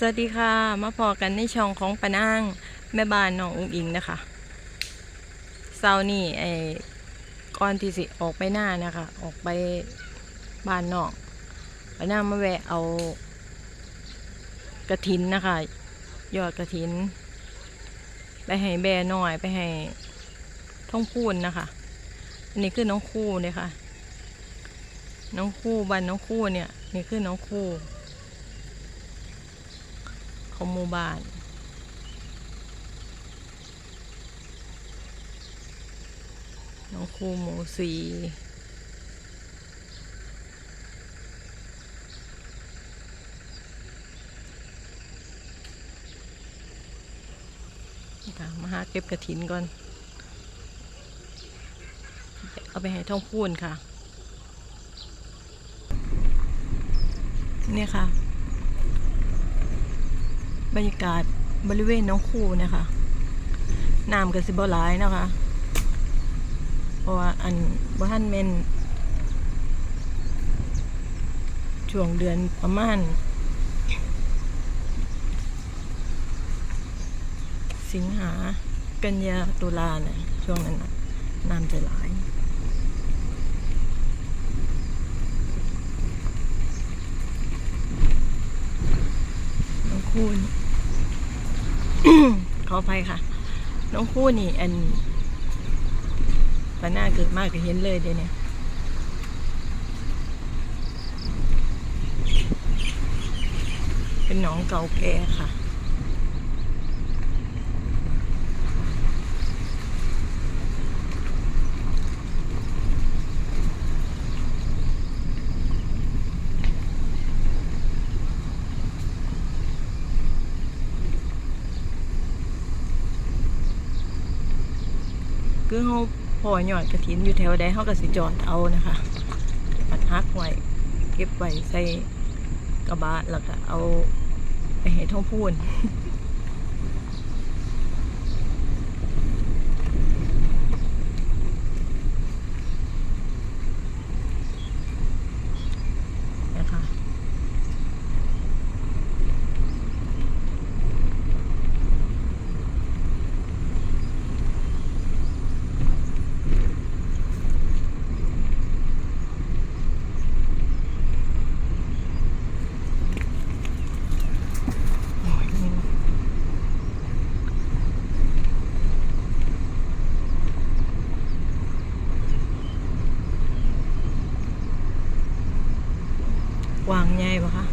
สวัสดีค่ะ มาพอกันในช่องของปานางแม่บ้านน้องอุ้งอิงนะคะเศร้านี่ไอ้ก่อนที่สิออกไปหน้านะคะ ออกไปบ้านนอกปนางมาแวะเอากระถินนะคะ ยอดกระถิน ไปให้แบรน้อยไปให้ท่องพูนนะคะ อันนี้คือน้องคู่เลยค่ะ น้องคู่บ้านน้องคู่เนี่ย นี่คือน้องคู่ ของหมู่บ้านน้องครูหมูสีนะค่ะมาหาเก็บกระถินก่อน เอาไปให้ท่องพูนค่ะ เนี่ยค่ะ บรรยากาศบริเวณน้องคูนะคะน้ำกับสิบหลายนะคะ เพราะว่าอันบ้านเมนช่วงเดือนประมาณ สิงหากันยาตุลาเนี่ยช่วงนั้นนะน้ำจะหลาย น้อง คู่ขออภัยค่ะ น้องคู่นี่อันปาหน้าเกิดมากก็เห็นเลยเดี๋ยวนี้เป็นหนองเก่าแก่ค่ะ คือเขาพอหยอดกระถินอยู่แถวใดเขาก็สิจอดเอานะคะปัดฮักไว้เก็บไว้ใส่กระบะแล้วก็เอาไปเห้ท่องพูน นะคะโอ้ยนี่วางใหญ่ปะคะ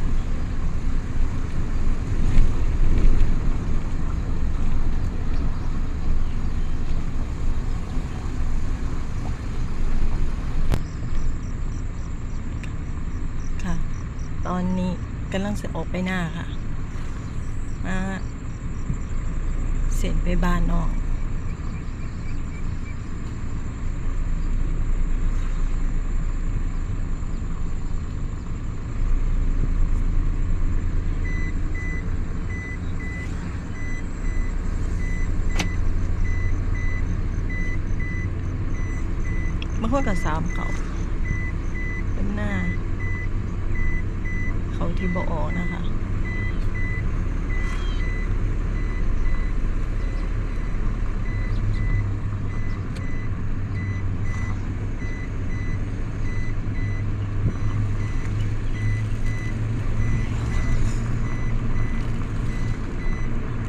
ค่ะ ตอนนี้ กำลังจะออกไปหน้าค่ะ มาเสร็จไปบ้านนอกบางคนกับสามเขาเป็นหน้า เขา ที่บออนะคะ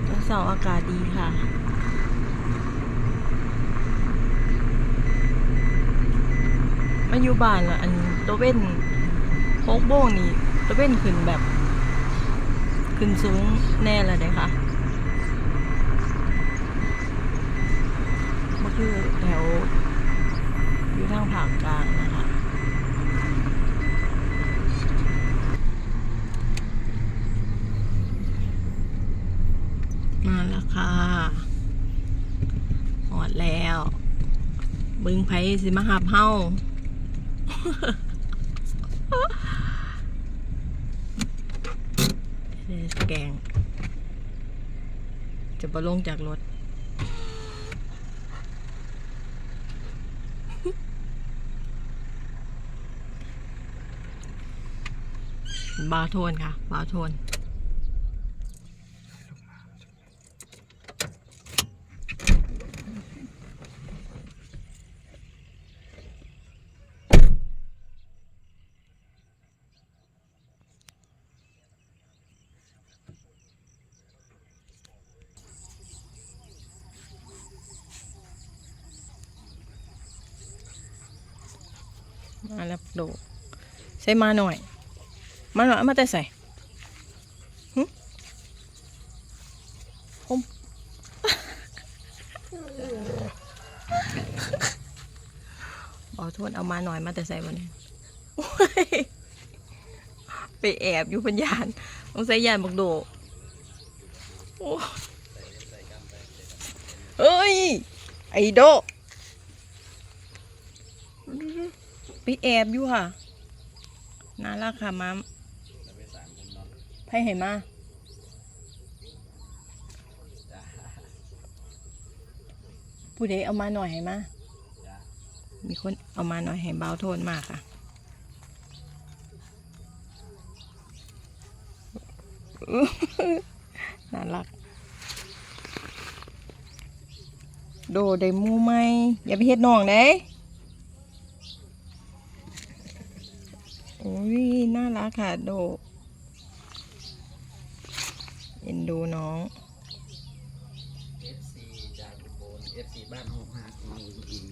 วันเสาร์อากาศดีค่ะมาอยู่บ้านละอันตัวเว้นโคกโบงนี่ ตัวเว้นขึ้นแบบ ขึ้นสูงแน่เลยเด้ค่ะก็คือแถวอยู่ทางภาคกลางนะคะมาแล้วค่ะหอดแล้ว บึงไผสิมาหับเฮา เดี๋ยว แกง จะบลงจากรถ บาโทนค่ะ บาโทน มาแล้วโดใส่มาหน่อย มาหน่อยมาแต่ใส่หึผมขอโทษเอามาหน่อยมาแต่ใส่วันนี้โอ้ยไปแอบอยู่พันยานต้องใส่ยานบักโดโอ้เฮ้ย ไอโด ไปแอบอยู่ค่ะน่ารักค่ะมัมไพ่เห็นมาผู้ใดเอามาหน่อยให้มามีคนเอามาหน่อยให้เบาโทนมากค่ะ น่ารัก โดได้มูไหมอย่าไปเฮ็ดน้องเด้ โอ้ยน่ารักค่ะโดเอ็นดูน้อง FC จากอุบล FC บ้านหกหักน้องอุ๋งอิง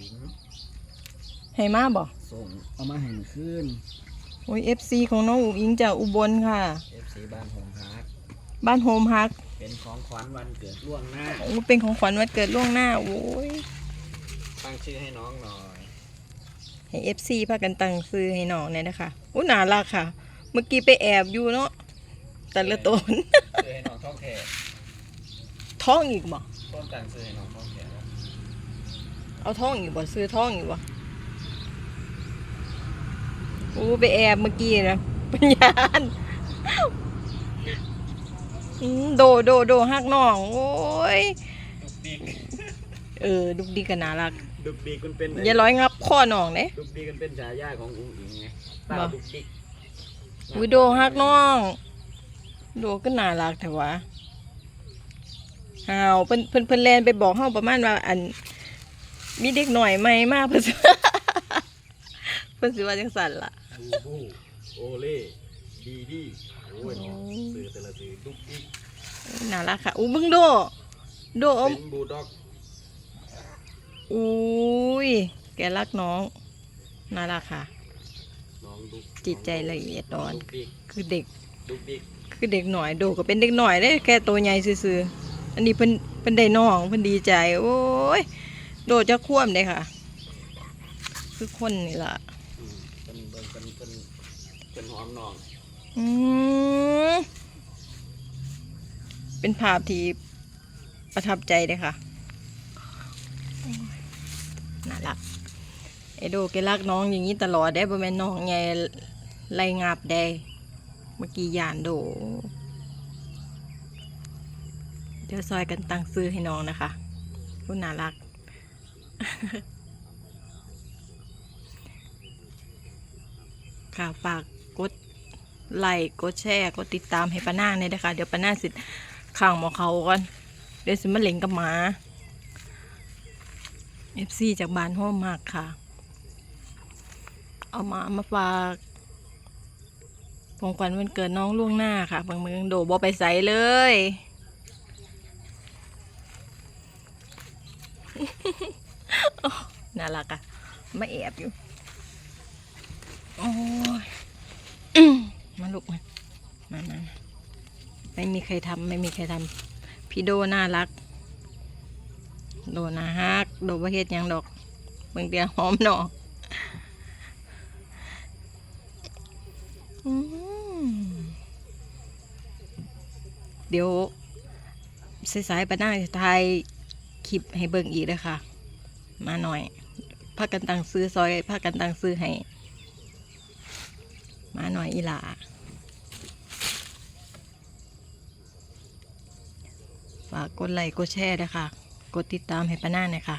ให้มาบ่ส่งเอามาให้มันขึ้นโอ้ย FC ของน้องอุ๋งอิงจากอุบลค่ะ FC บ้านหงหักบ้านโฮมฮักเป็นของขวัญวันเกิดล่วงหน้า โอ้เป็นของขวัญวันเกิดล่วงหน้า โอ้ย ตั้งชื่อให้น้องหน่อย ให้ FC พากันตั้งซื้อให้น้องเนี่ยนะคะอู้น่ารักค่ะ เมื่อกี้ไปแอบอยู่เนาะแต่ละตนชื่อให้น้องท้องแขกท้องอีกบ่ต้นตั้งชื่อให้น้องท้องแขกเอาท้องอีกบ่ซื้อท้องอีกบ่อู้ไปแอบเมื่อกี้นะปัญญานอืมโดโดโดฮักน้อง โอ้ยดุกดิกเออ ดุกดีกันน่ารัก ดุกดิกมันเป็นอย่าร้อยงับข้อน้องเด้ดุกดิกมันเป็นฉายาของอุ๋งอิงไงตาบ่ดุกดิกอุ้ยโดฮักน้อง โดก็น่ารักแต่ว่าฮาวเพิ่นเพิ่นเพิ่นแลนไปบอกเฮาประมาณว่าอัน มีเด็กหน่อยไหมมาเพิ่นสิเพิ่นสิว่าจังซั่นล่ะบูบูโอเล่ดีดีโอ้ยสื่อแต่ละสื่อดุกดิกน่ารักค่ะอู้มึงโด โดเอาเป็นบูลด็อก อุ้ย แกรักน้องน่ารักค่ะ น้องดุกจิตใจละเอียดอ่อน ดุกดิกคือเด็ก ดุกดิกคือเด็กหน่อยโดก็เป็นเด็กหน่อยได้แค่ตัวใหญ่ซื่อๆอันนี้เพิ่นเพิ่นได้น้องเพิ่นดีใจ โอ้ย โดจะคว่ำเลยค่ะ คือคนนี่ล่ะ อืมเป็นเป็นเป็นเป็นเป็นหอมนอง อืมเป็นภาพที่ประทับใจเลยค่ะโอ้ย ลักไอโดแกรักน้องอย่างนี้ตลอดได้บ่แม่นน้องไงไล่งับได้เมื่อกี้ยานโด เดี๋ยวซอยกันตั้งซื้อให้น้องนะคะคุณน่ารัก ค่ะฝากกดไลค์กดแชร์กดติดตามให้ป้านาเนี่ยนะคะ เดี๋ยวป้านาสิข้างหมอเขาก่อน เดี๋ยวสิมาเล่งกับหมา FC จากบ้านโฮมมากค่ะ เอามามาฝากของขวัญวันเกิดน้องล่วงหน้าค่ะบางเมืองโดบอไปใส่เลย น่ารักอะมาแอบอยู่ โอ้ยมาลุกมามามาไม่มีใครทำไม่มีใครทำพี่โดน่ารัก โดน่าฮัก โดว่าเฮ็ดหยังดอกเบิ่งเดียวหอมหนออืมเดี๋ยวสายๆปหน้าจะถ่ายคลิปให้เบิ่งอีกเลยค่ะ มาหน่อยพากันตังซื้อซอยพากันตังซื้อให้ มาหน่อยอีหลาฝากกดไลค์กดแชร์นะคะกดติดตามให้ป้าหน้าหน่อยค่ะ